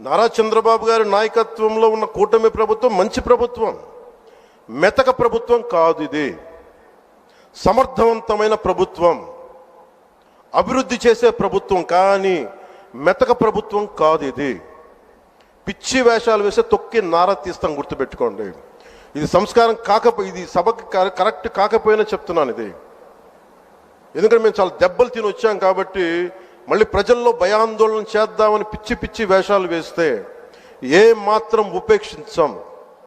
నారా చంద్రబాబు గారి నాయకత్వంలో ఉన్న కూటమి ప్రభుత్వం మంచి ప్రభుత్వం. మెతక ప్రభుత్వం కాదు ఇది. సమర్థవంతమైన ప్రభుత్వం. అభివృద్ధి చేసే ప్రభుత్వం కానీ మెతక ప్రభుత్వం కాదు ఇది. పిచ్చి వేషాలు వేస్తే తొక్కి నారా తీస్తాం గుర్తుపెట్టుకోండి. ఇది సంస్కారం కాకపో ఇది సభకి కరెక్ట్ కాకపోయినా చెప్తున్నాను ఇది. ఎందుకంటే మేము చాలా దెబ్బలు తిని వచ్చాం కాబట్టి మళ్ళీ ప్రజల్లో భయాందోళన చేద్దామని పిచ్చి పిచ్చి వేషాలు వేస్తే ఏ మాత్రం ఉపేక్షించాం.